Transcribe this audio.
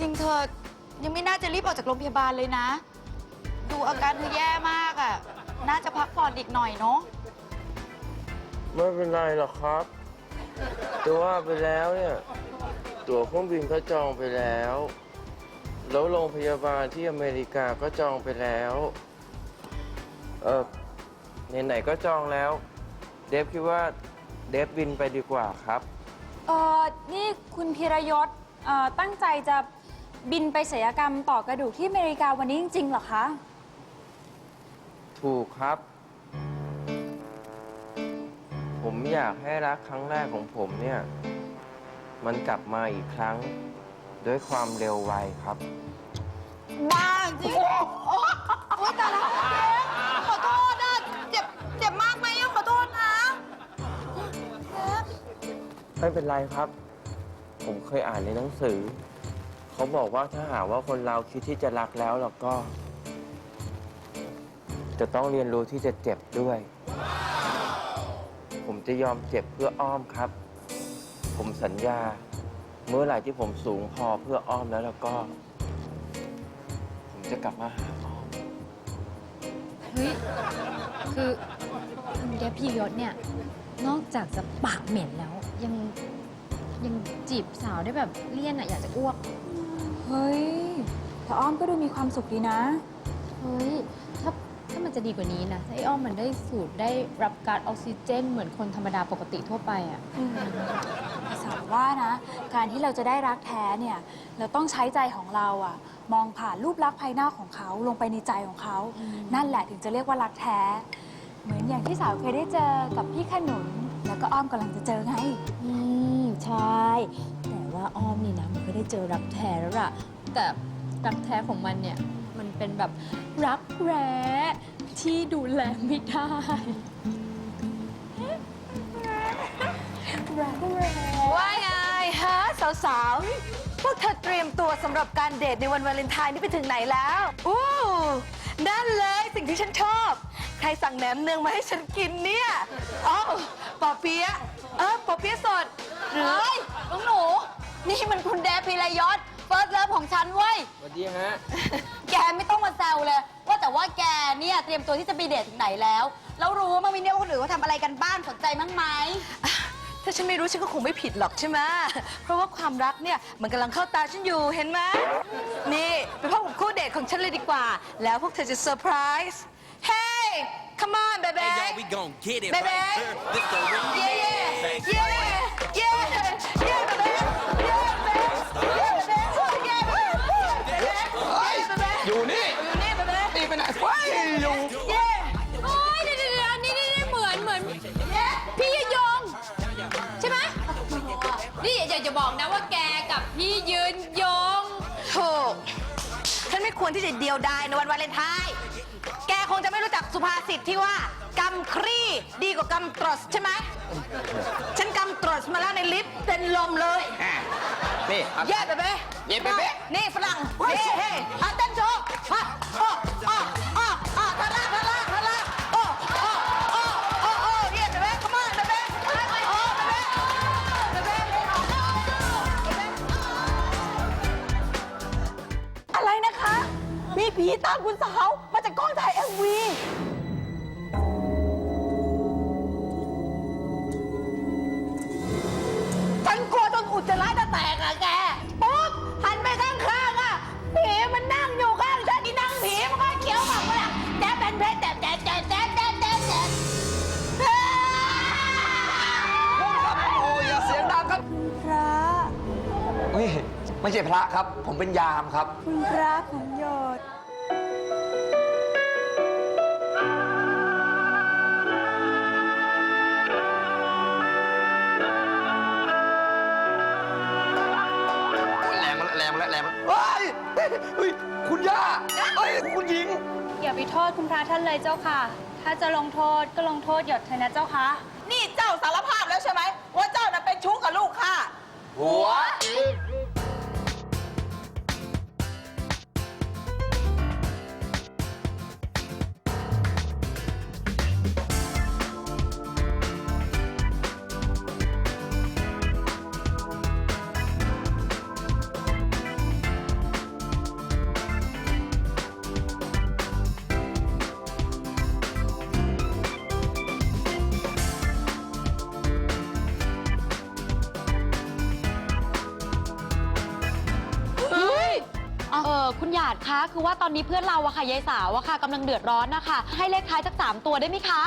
ริงๆ เธอยังไม่น่าจะรีบออกจากโรงพยาบาลเลยนะ ดูอาการเธอแย่มากอะ่ะ น่าจะพักผ่อนอีกหน่อยเนาะ ไม่เป็นไรหรอกครับแต่ว่าไปแล้วเนี่ย ตั๋วเครื่องบินก็จองไปแล้ว แล้วโรงพยาบาลที่อเมริกาก็จองไปแล้ว เออไหนๆก็จองแล้ว เดฟคิดว่าเดฟบินไปดีกว่าครับ เออนี่คุณพีรยศ เอ่อตั้งใจจะบินไปศัลยกรรมต่อกระดูกที่อเมริกาวันนี้จริงๆเหรอคะ ถูกครับ ผมอยากให้รักครั้งแรกของผมเนี่ย มันกลับมาอีกครั้ง ด้วยความเร็วไวครับ บ้าจริง โอ๊ยตายแล้วเจ๊ขอโทษนะเจ็บ เจ็บมากไหมอะขอโทษนะเจ๊ไม่เป็นไรครับ ผมเคยอ่านในหนังสือ เขาบอกว่าถ้าหากว่าคนเราคิดที่จะรักแล้วแล้วก็ จะต้องเรียนรู้ที่จะเจ็บด้วย ผมจะยอมเจ็บเพื่ออ้อมครับ ผมสัญญา เมื่อไหร่ที่ผมสูงพอเพื่ออ้อมแล้วแล้วก็ ผมจะกลับมาหาอ้อม เฮ้ย คือคุณเดฟพี่ยศเนี่ย นอกจากจะปากเหม็นแล้ว ยัง ยังจีบสาวได้แบบเลี่ยนอะอยากจะอ้วก เฮ้ยแต่อ้อมก็ดูมีความสุขดีนะ เฮ้ย ถ้าถ้ามันจะดีกว่านี้นะถ้าไอ้อ้อมมันได้สูดได้รับการออกซิเจน เหมือนคนธรรมดาปกติทั่วไปอะแต่สาวว่านะ การที่เราจะได้รักแท้เนี่ย เราต้องใช้ใจของเราอะมองผ่านรูปลักษณ์ภายนอกของเขาลงไปในใจของเขา นั่นแหละถึงจะเรียกว่ารักแท้ เหมือนอย่างที่สาวเคยได้เจอกับพี่ขนุนแล้วก็อ้อมกำลังจะเจอไง อืม ใช่ แต่ว่าอ้อมนี่นะมันก็ได้เจอรักแท้แล้วล่ะ แต่รักแท้ของมันเนี่ย มันเป็นแบบรักแร้ที่ดูแลไม่ได้รักแร้ว่าไงฮะสาวๆ พวกเธอเตรียมตัวสำหรับการเดทในวันวาเลนไทน์นี่ไปถึงไหนแล้วอู้นั่นเลยสิ่งที่ฉันชอบ ใครสั่งแหนมเนืองมาให้ฉันกินเนี่ยอ๋อปอเปี๊ยะ เออปอเปี๊ยะสด หรือเฮ้ยน้องหนู นี่มันคุณเดฟพีรยศเฟิร์สเลิฟของฉันเว้ย สวัสดีฮะ แกไม่ต้องมาแซวเลย ว่าแต่ว่าแกเนี่ยเตรียมตัวที่จะไปเดทถึงไหนแล้ว แล้วรู้มั้ยวินเนี่ยว่าคนอื่นเขาทำอะไรกันบ้างสนใจมั้งไหม ถ้าฉันไม่รู้ฉันก็คงไม่ผิดหรอกใช่ไหมเพราะว่าความรักเนี่ยมันกำลังเข้าตาฉันอยู่เห็นไหมนี่ไปพบกับคู่เดทของฉันเลยดีกว่า แล้วพวกเธอจะเซอร์ไพรส์ Hey come on baby Hey, yo, we gon' get it Baby. right here. This the real Yeah, yeah, yeah, yeah, yeah, baby. Yeah, baby. Yeah, baby. Yeah, baby. Yeah, baby. อยู่นี่ อยู่นี่ baby. นี่ไปไหนเฮ้ยอยู่ Yeah. โอ้ยเดี๋ยวเดี๋ยวเดี๋ยวนี่นี่นี่เหมือนเหมือนพี่ยืนยง ใช่ไหมนี่อย่าอย่าบอกนะว่าแกกับพี่ยืนยง ถูก ฉันไม่ควรที่จะเดียวดายในวันวาเลนไทน์ แกคงจะไม่รู้จักสุภาษิตที่ว่า กำครี่ดีกว่ากำตรสใช่ไหม ฉันกำตรสมาแล้วในลิฟต์เป็นลมเลยนี่ครับเย่เบเบ้เย่เบเบ้นี่ฝรั่งเฮ้เฮ้อะเต้นโชว์ฮะโอ้อ้ออ้ออ้อทาราทาราทาราโอ้โอ้โอ้โอ้โอ้เย่เบเบ้ come on เบเบ้โอ้เบเบ้เบเบ้อะไรนะคะ มีผีตามคุณสาวมาจากกล้องถ่ายเอ็มวี ไม่ใช่พระครับ ผมเป็นยามครับ คุณพระของโยดแรงมาแล้วแรงมาแล้วแรงมาแล้วเฮ้ยเฮ้ยคุณย่าเฮ้ยคุณหญิง อย่าไปโทษคุณพระท่านเลยเจ้าค่ะ ถ้าจะลงโทษก็ลงโทษหยดเถอะนะเจ้าค่ะ นี่เจ้าสารภาพแล้วใช่ไหมว่าเจ้าน่ะเป็นชู้กับลูกข้า หัว ดคะคือว่าตอนนี้เพื่อนเราอะค่ะยายสาวอะค่ะกำลังเดือดร้อนนะคะให้เลขท้ายสักสามตัวได้ไหมคะ